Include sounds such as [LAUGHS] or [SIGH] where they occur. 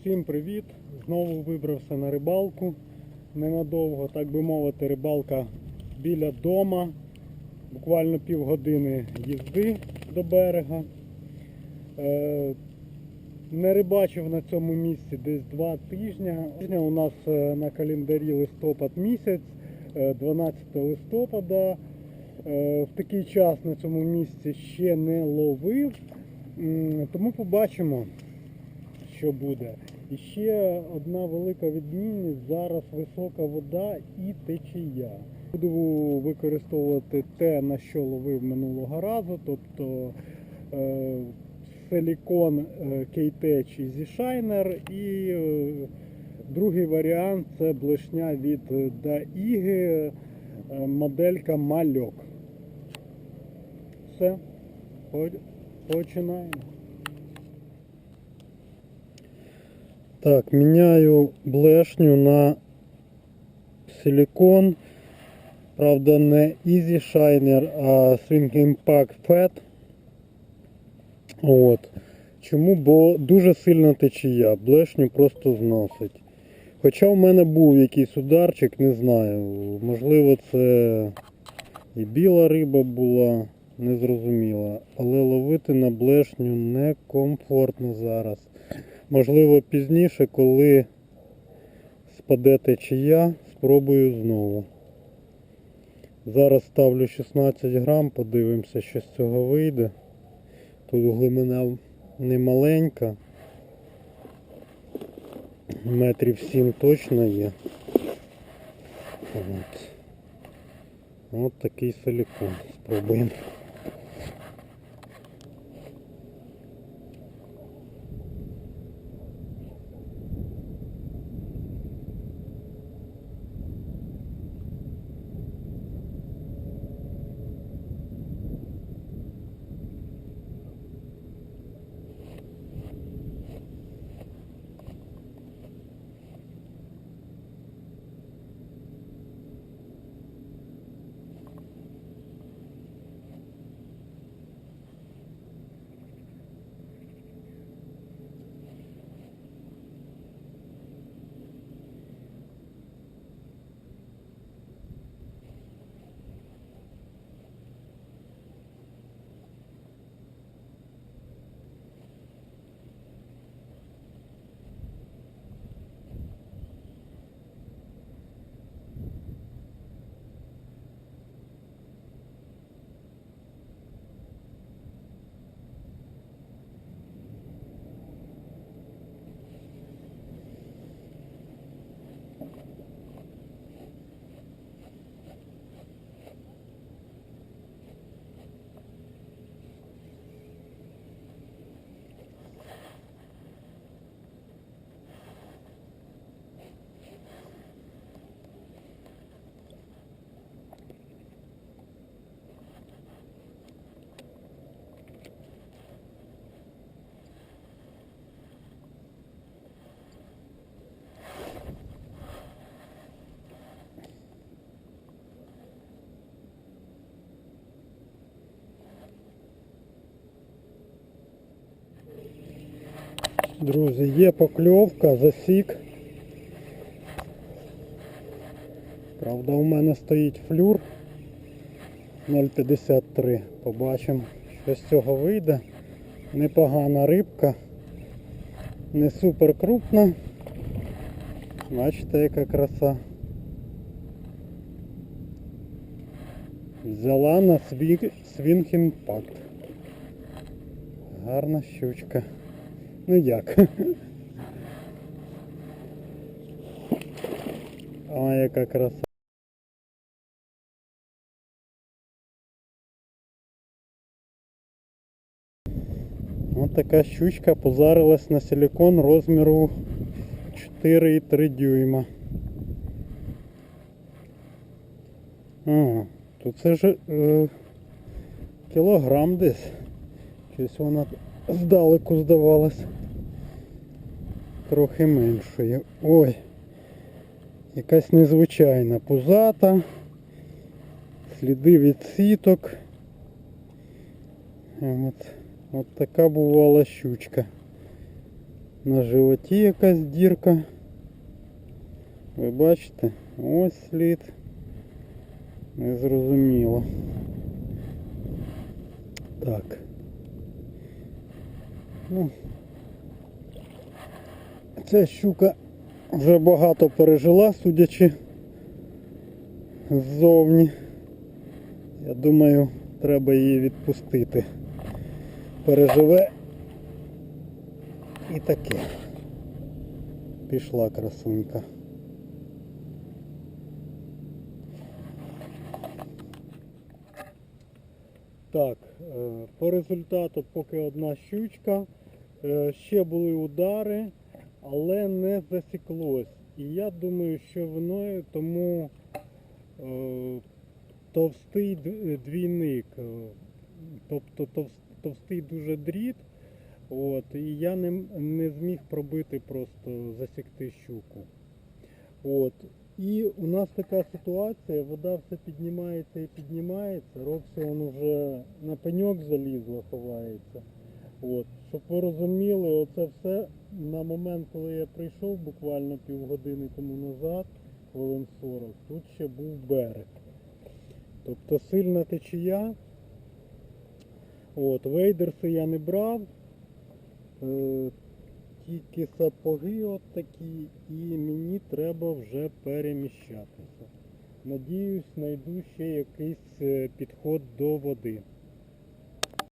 Усім привіт! Знову вибрався на рибалку. Ненадовго, так би мовити, рибалка біля дома. Буквально півгодини їзди до берега. Е, не рибачив на цьому місці десь два тижні. У нас е, на календарі листопад місяць, е, 12 листопада. Е, В такий час на цьому місці ще не ловив. Тому побачимо, що буде. І ще одна велика відмінність. Зараз висока вода і течія. Буду використовувати те, на що ловив минулого разу, тобто е, силікон K-Tech Easy Shiner і е, другий варіант це блешня від Daiги, е, моделька Мальок. Все, По- починаємо. Так, міняю блешню на силикон. Правда, не Easy Shiner, а Swing Impact Fat. От. Чому? Бо дуже сильна течія, блешню просто зносить. Хоча в мене був якийсь ударчик, не знаю. Можливо, це і біла риба була, незрозуміла. Але ловити на блешню некомфортно зараз. Можливо, пізніше, коли спаде течія, спробую знову. Зараз ставлю 16 грам, подивимося, що з цього вийде. Тут глибина не маленька. Метрів 7 точно є. От. От такий силікон. Спробуємо. Друзі, є покльовка, засік. Правда, у мене стоїть флюр 0,53. Побачимо, що з цього вийде. Непогана рибка. Не супер крупна. Бачите, яка краса. Взяла на сві- свінг імпакт. Гарна щучка. Ну як? [LAUGHS] А яка краса. Ось така щучка позарилась на силикон розміру 4,3 дюйма. Ага, то це ж е, кілограм десь. Щось вона здалеку здавалась. Трохи меншою. Ой. Якась незвичайна пузата. Сліди від сіток. От, от така бувала щучка. На животі якась дірка. Ви бачите? Ось слід. Незрозуміло. Так. Ну, ця щука вже багато пережила, судячи ззовні. Я думаю, треба її відпустити. Переживе і таке. Пішла красунька. Так, е, по результату поки одна щучка. Е, Ще були удари, але не засіклось. І я думаю, що виною тому е, товстий двійник, е, тобто товстий дуже дріт. От, і я не, не зміг пробити просто засікти щуку. От. І у нас така ситуація, вода все піднімається і піднімається, Роксі он уже на пеньок залізла, ховається. От. Щоб ви розуміли, оце все на момент, коли я прийшов буквально півгодини тому назад, хвилин 40, тут ще був берег. Тобто сильна течія. От, вейдерси я не брав. Е, тільки сапоги от такі, і мені треба вже переміщатися. Надіюсь, знайду ще якийсь е, підход до води.